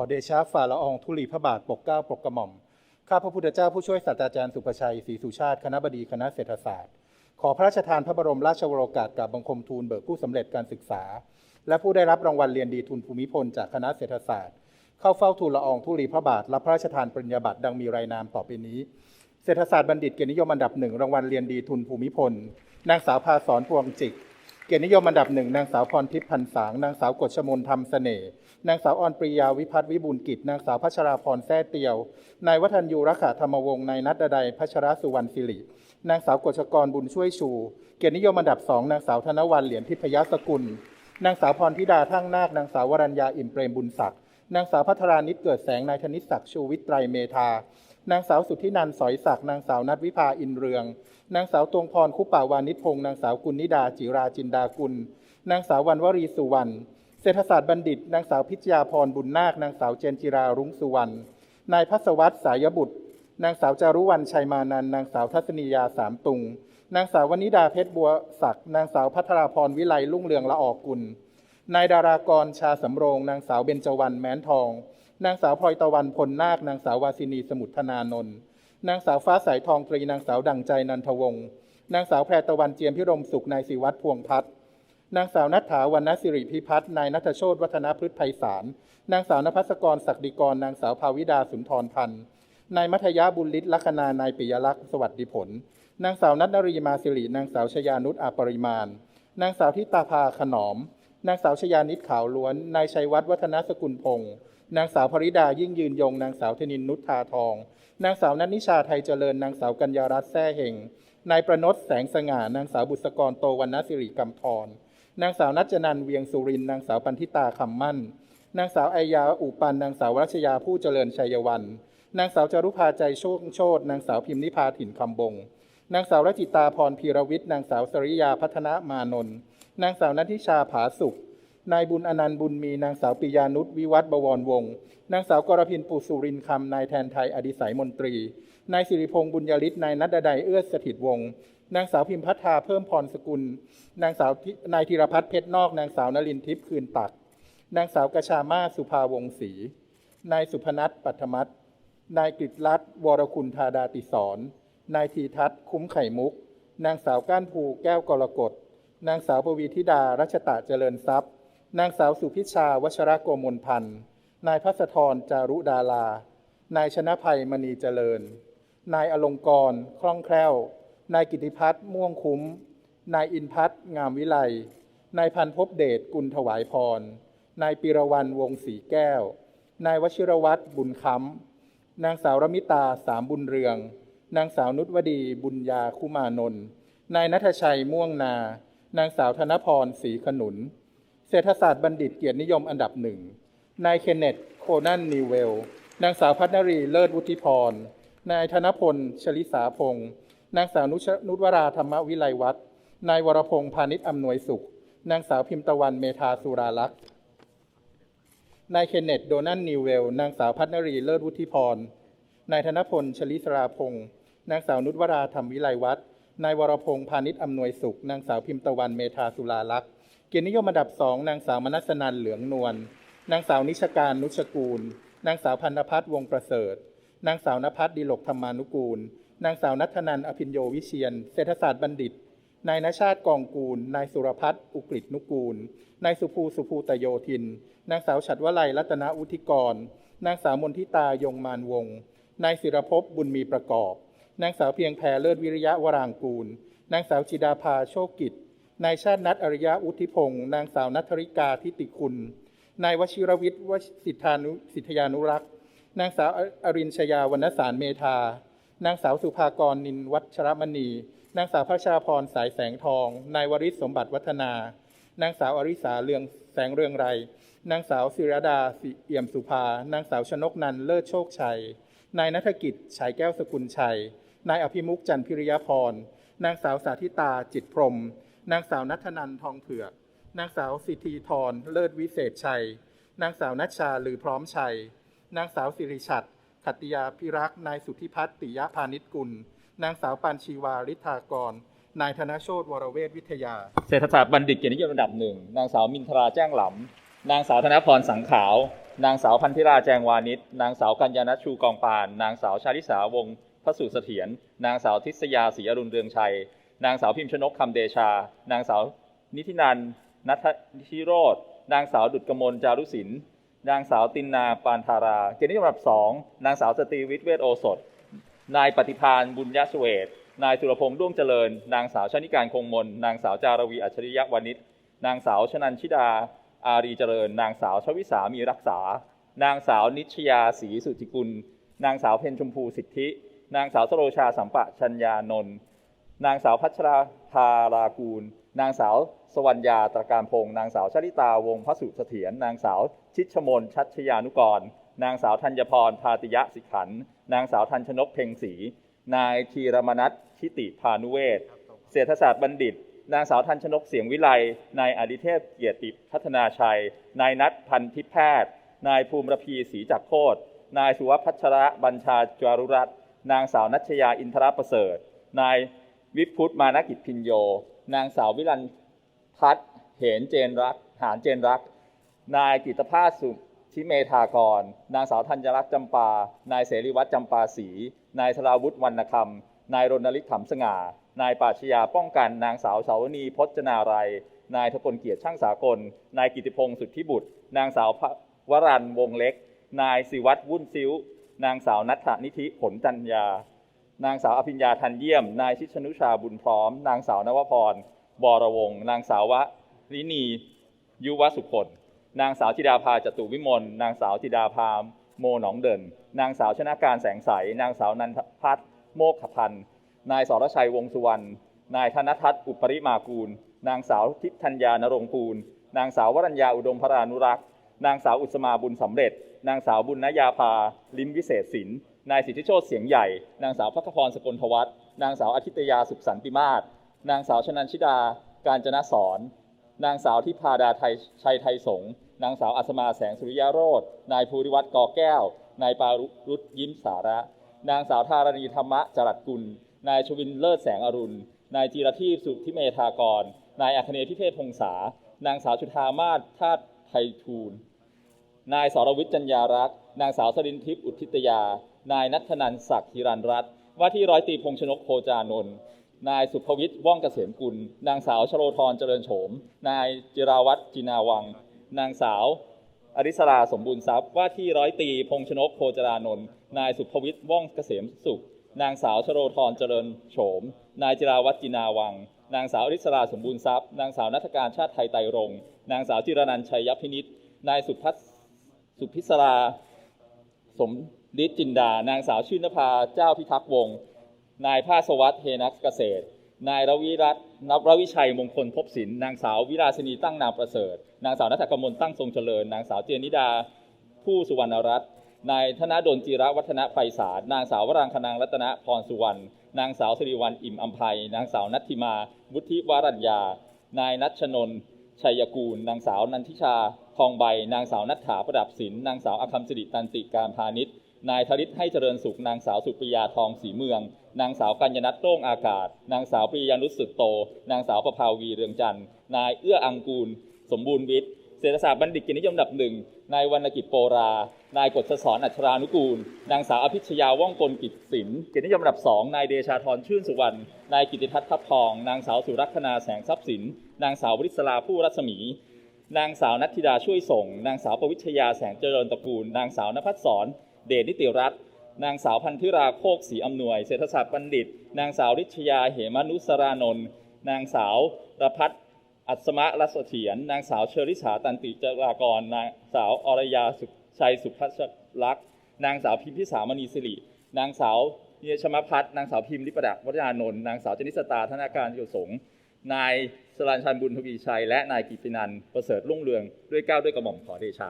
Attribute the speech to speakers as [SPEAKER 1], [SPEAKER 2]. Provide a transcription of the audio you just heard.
[SPEAKER 1] อเดชะฝ่าละอองธุลีพระบาทปกเกล้าปกกระหม่อม ข้าพระพุทธเจ้าผู้ช่วยศาสตราจารย์สุภชัยศรีสุชาติคณะบดีคณะเศรษฐศาสตร์ ขอพระราชทานพระบรมราชวโรกาสกับบังคมทูลเบิกผู้สำเร็จการศึกษา และผู้ได้รับรางวัลเรียนดีทุนภูมิพลจากคณะเศรษฐศาสตร์ เข้าเฝ้าทูลละอองธุลีพระบาทรับพระราชทานปริญญาบัตรดังมีรายนามต่อไปนี้ เศรษฐศาสตร์บัณฑิตเกียรตินิยมอันดับหนึ่งรางวัลเรียนดีทุนภูมิพล นางสาวพาสอนพวงจิก เกียรตินิยมอันดับหนึ่งนางสาวพรทิพย์พันสาง นางสาวกฎชมนธรรมเสน่ห์นางสาวออนปรียาวิพัฒน์วิบูลกิจ นางสาวพัชราพรแท้เตียว นายวัฒนยูรักษาธรรมวงศ์นายนัทดดัยพัชรสุวรรณศิริ นางสาวกฎชกรบุญช่วยชู เกียรตินิยมอันดับสองนางสาวธนวันเหรียญทิพยสกุล นางสาวพรธิดาทั้งนาคนางสาววรัญญาอิ่มเปรมบุญศักดิ์นางสาวพัทรานิตเกิดแสงนายธนิศักดิ์ชูวิทย์ไตรเมธา นางสาวสุทธินันสอยศักดิ์นางสาวนัทวิภาอินเรือง นางสาวตวงพรคุปปาวานิชพงศ์นางสาวกุลนิดาจิราจินดากุล นางสาววันวรีสุวรรณเศรษฐศาสตร์บัณฑิต นางสาวพิชยาพรบุญนาคนางสาวเจนจิรารุ้งสุวรรณนายพัสวัตรสายบุตร นางสาวจารุวรรณชัยมานันนางสาวทัศนียาสามตุง นางสาววนิดาเพชรบัวศักดิ์นางสาวพัทราพรวิไลลุ่งเรืองละออกุลนายดารากรชาสำโรง นางสาวเบญจวรรณแม้นทอง นางสาวพลอยตะวันพลนาคนางสาววาสินีสมุทรธนานนท์นางสาวฟ้าสายทองตรีนางสาวดังใจนันทวงศ์นางสาวแพรตะวันเจียมพิรมสุขนายศิวัตรพวงพัฒน์นางสาวนัทถาวรรณสิริพิพัฒน์นายนัทโชตวัฒนพฤกษ์ไพศาลนางสาว นภัสกรศักดิกร นางสาวภาวิดาสุนทรพันธ์นายมัธยาบุญฤทธิ์ลัคนานายปิยลักษณ์สวัสดิผล นางสาวนัทนรีมาสิรินางสาวชยานุชอาปริมาณ นางสาวทิตาภาขนอม นางสาวชยานิดขาวล้วน นายชัยวัฒน์วัฒนสกุลพงศ์ นางสาวภริดายิ่งยืนยง นางสาวธนินนุชทาทอง นางสาวนันนิชาไทยเจริญ นางสาวกัญญารัตน์แซ่เหงนายประนตแสงสง่า นางสาวบุษกรโตวรรณสิริกำธรนางสาวนัจนันเวียงสุริน นางสาวปันธิตาคำมั่น นางสาวไอยาอุปัน นางสาวรัชยาผู้เจริญชัยวัน นางสาวจารุภาใจโชคโชตนางสาวพิมนิพาถิ่นคำบง นางสาวรจิตาพรพีรวิทย์ นางสาวสริยาพัฒนามานนท์ นางสาวนัทิชาผาสุข นายบุญอนันต์บุญมีนางสาวปิยานุชวิวัฒบวรวงศ์นางสาวกรพินปุสุรินคำนายแทนไทยอดิสัยมนตรี นายสิริพงษ์บุญยฤทธิ์นายนัดดายเอื้อสถิตวงศ์นางสาวพิมพัฒนาเพิ่มพรสกุล นางสาวนายธีรพัฒน์เพชรนอก นางสาวนลินทิพย์คืนตัก นางสาวกชามาสุภาวงศรีนายสุพนัทปัทมัตนายกฤษรัตน์วรคุณธาดาติสอนนายทีทัศน์คุ้มไข่มุก นางสาวก้านภูแก้วกรกฎนางสาวปวีธิดารัชตะเจริญทรัพย์ นางสาวสุพิชาวัชรโกมลพันธ์ นายพัสธรจารุดาลา นายชนะภัยมณีเจริญ นายอลงกรณ์คล่องแคล่ว นายกิติพัฒน์ม่วงคุ้ม นายอินพัฒน์งามวิไล นายพันภพเดชกุลถวายพร นายปิรวันวงศรีแก้ว นายวชิรวัตรบุญค้ำ นางสาวรมิตาสามบุญเรือง นางสาวนุชวดีบุญญาคุมานนท์ นายนัทชัยม่วงนา นางสาวธนพรศรีขนุน เศรษฐศาสตร์บัณฑิตเกียรตินิยมอันดับหนึ่ง นายเคนเนตโคนันนิวเวล นางสาวพัฒนรีเลิศวุฒิพร นายธนพล ชลิสาพงศ์ นางสาวนุชนุวราธรรมวิไลวัฒน์นายวรพงษ์พาณิชย์อำนวยสุข นางสาวพิมตะวันเมธาสุราลักษณ์นายเคนเนตโดนันนิวเวล นางสาวพัฒนรีเลิศวุฒิพร นายธนพล ชลิสราพงศ์ นางสาวนุชวราธรรมวิไลวัฒน์ นายวรพงษ์พาณิชย์อำนวยสุข นางสาวพิมตะวันเมธาสุราลักษณ์ เกียรตินิยมอันดับสองนางสาวมนัสนันเหลืองนวลนางสาวนิชการนุชกูล นางสาวพันธพัฒน์วงประเสริฐ นางสาวนภัสดิลกธรรมานุกูล นางสาวนัทนันอภิญโยวิเชียน เศรษฐศาสตร์บัณฑิต นายนชาติกองกูล นายสุรพัฒน์อุกฤษนุกูล นายสุภูสุภูตโยธิน นางสาวฉัดวลัยรัตนอุทิกร นางสาวมนทิตายงมานวง นายศิรภพบุญมีประกอบ นางสาวเพียงแพรเลิศวิริยะวรางกูล นางสาวจิดาภาโชคกิจ นายชาตินัทอริยะอุทิพงศ์นางสาวนัทธริกาทิติคุณ นายวชิรวิทย์วสิทธานุสิทธยานุรักษ์ นางสาวอรินชยาวรรณสารเมธา นางสาวสุภากรนินวัชรมณี นางสาวพระชาพรสายแสงทอง นายวริศสมบัติวัฒนา นางสาวอริสาเรืองแสงเรืองไร นางสาวศิรดาสิเอี่ยมสุภา นางสาวชนกนันเลิศโชคชัย นายนัฐกิจฉายแก้วสกุลชัย นายอภิมุกจันพิริยพร นางสาวสาธิตาจิตพรม นางสาวนัทนันทองเผือก นางสาวสิทธีธรเลิศวิเศษชัย นางสาวนัชชาลือพร้อมชัย นางสาวสิริชัดขัตติยาพิรักษ์นายสุทธิพัฒน์ติยพานิชกุล นางสาวปานชีวาฤทธากร นายธนโชตวรเวทวิทยา
[SPEAKER 2] เศรษฐศาสตร์บัณฑิตเกียรตินิยมอันดับหนึ่ง นางสาวมินทราแจ้งหลำ นางสาวธนพรสังขาว นางสาวพันธิราแจงวานิช นางสาวกัญญาณชูกองปาน นางสาวชาลิสาวงศ์พระสุเสถียร นางสาวทิศยาศรีอรุณเรืองชัย นางสาวพิมพ์ชนกคำเดชา นางสาวนิธินันนัทธิโรธนางสาวดุจกมลจารุศิลป์นางสาวตินนาปานธารา เกียรตินิยมอันดับสองนางสาวสตรีวิทย์เวชโอสถ นายปฏิพานบุญยสเวทนายสุรพงษ์ด้วงเจริญ นางสาวชนิการคงมน นางสาวจารวีอัจฉริยะวานิชนางสาวชนันชิดา อารีเจริญ นางสาวชวิสามีรักษา นางสาวนิชยาศรีสุจิกุล นางสาวเพ็ญชมพูสิทธิ นางสาวสโรชาสัมปะชัญญานนท์ นางสาวพัชราภารากูล นางสาวสวรรยาตระการพงศ์นางสาวชลิตาวงพระสุเสถียรนางสาวชิดชมนชัชยานุกร นางสาวธัญพรพาติยะสิขัน นางสาวทันชนกเพ็งศรีนายธีรมนัทชิติพานุเวศเศรษฐศาสตร์บัณฑิต นางสาวทันชนกเสียงวิไลนายอดิเทพเกียรติพัฒนาชัย นายนัทพันธิแพทย์ นายภูมิระพีศรีจักโคตรนายสุวัพัชระบัญชาจารุรัตน์นางสาวนัชยาอินทรประเสริฐ นาย วิพุทธมานกิจพินโย นางสาววิรันพัฒเหนเจนรักหานเจนรัก นายกิตภาสสุทิเมธากร นางสาวธัญรักษ์จำปา นายเสรีวัฒน์จำปาศรี นายสราวุฒิวรรณคำ นายรณฤทธิ์ขำสง่า นายปราชญาป้องกัน นางสาวสาวนีพจนารัยนายทพลเกียรติช่างสากล นายกิติพงศ์สุทธิบุตร นางสาววรันวงเล็ก นายศิวัตรวุ่นซิ้ว นางสาวนัทธนิธิผลจัญญา นางสาวอภิญญาทันเยี่ยม นายชิชนุชาบุญพร้อม นางสาวนวพรบรวงนางสาววรินี ยุวสุคนนางสาวธิดาภาจตุวิมล นางสาวธิดาภาโมหนองเดิน นางสาวชนะการแสงใส นางสาวนันทพัฒน์โมกขพันธ์นายสรชัยวงศ์สุวรรณ นายธนทัศน์อุปริมากูล นางสาวทิพธัญญานรงค์ภูล นางสาววรัญญาอุดมพรานุรักษ์ นางสาวอุสมาบุญสำเร็จ นางสาวบุญนยาภา ลิมวิเศษศิลป์ นายสิทธิโชตเสียงใหญ่ นางสาวพักพรสกลทวัฒน์นางสาวอาทิตยาสุขสันติมาศ นางสาวชนันชิดา การจนะสอน นางสาวทิพาดาไทยชัยไทยสงฆ์นางสาวอัศมาแสงสุริยโรธนายภูริวัตรกอแก้ว นายปารุษยิ้มสาระ นางสาวธารณีธรรมะจรัสกุล นายชวินเลิศแสงอรุณ นายจีรทีพสุทธิเมธากร นายอัคเนยพิเทพพงษา นางสาวชุธามาศธาตุไทยทูลนายสรวิทย์จัญญารักษ์ นางสาวสรินทิพย์อุทิตยา นายนัทนันศักดิ์ฮิรันรัตน์ว่าที่ร้อยตีพงชนกโพจานนท์นายสุภวิทย์ว่องเกษมกุล นางสาวชโลธรเจริญโฉม นายจิราวัตรจินาวัง นางสาวอริสราสมบูรณ์ทรัพย์ว่าที่ร้อยตีพงชนกโพจารานนท์นายสุภวิทย์ว่องเกษมสุข นางสาวชโลธรเจริญโฉม นายจิราวัตรจินาวัง นางสาวอริสราสมบูรณ์ทรัพย์นางสาวนัฐการชาติไทยไตรรงนางสาวจิรนันชัยยพินิษนายสุพัฒสุพิศราสม ฤทธิ์จินดา นางสาวชื่นนภาเจ้าพิทักษ์วงศ์นายภาสวัสดิ์เฮนักเกษตร นายรวิรัตน์นับรวิชัยมงคลพบศิลป์นางสาววิราชนีตั้งนามประเสริฐ นางสาวนัทกมลตั้งทรงเจริญ นางสาวเจยนิดา ผู้สุวรรณรัตน์นายธนดลจีระวัฒนไพศาลนางสาววรางคนางรัตนพรสุวรรณนางสาวสิริวัลอิ่มอัมภัยนางสาวนัทธิมาวุฒิวรัญญา นายนัชชนนท์ชัยกูล นางสาวนันทิชา ทองใบ นางสาวนัทถาประดับศิลป์นางสาวอคัมสิริตันติการพาณิชย์ นายธริศให้เจริญสุข นางสาวสุปริยาทองศรีเมือง นางสาวกัญญนัทโต้งอากาศ นางสาวปริยานุสสึกโต นางสาวประภาวีเรืองจันทร์ นายเอื้ออังกูล สมบูรณ์วิทย์ เศรษฐศาสตร์บัณฑิตกียรตินิยมดับหนึ่ง นายวรรณกิจโปรา นายกฤษสอนอัชรานุกูล นางสาวอภิชยาว่องกลกิจศิลป์เกียรตินิยมดับสอง นายเดชาธรชื่นสุวรรณ นายกิติทัศน์ทัพทอง นางสาวสุรักษณาแสงทรัพย์สิน นางสาววริศราผู้รัศมีนางสาวนัทธิดาช่วยส่ง นางสาวปวิชยาแสงเจริญตระกูล นางสาวนภัสสร เดชนิติรัตน์นางสาวพันธิราโคกศรีอำนวย เศรษฐศาสตร์บัณฑิต นางสาวริชยาเหมนุสรานนท์นางสาวรพัฒน์อัศมะรัศเถียรนางสาวเชอริสาตันติจรากร นางสาวอรยาสุชัยสุภัชลักษณ์นางสาวพิมพิสามณีสิรินางสาวเยชมพัฒน์นางสาวพิมลิปดาวัฒนานนท์นางสาวจนิสตาธนาการโยสงนายสรัญชันบุญทวีชัย และนายกิตินันประเสริฐรุ่งเรืองด้วยก้าวด้วยกระหม่อมขอเดชะ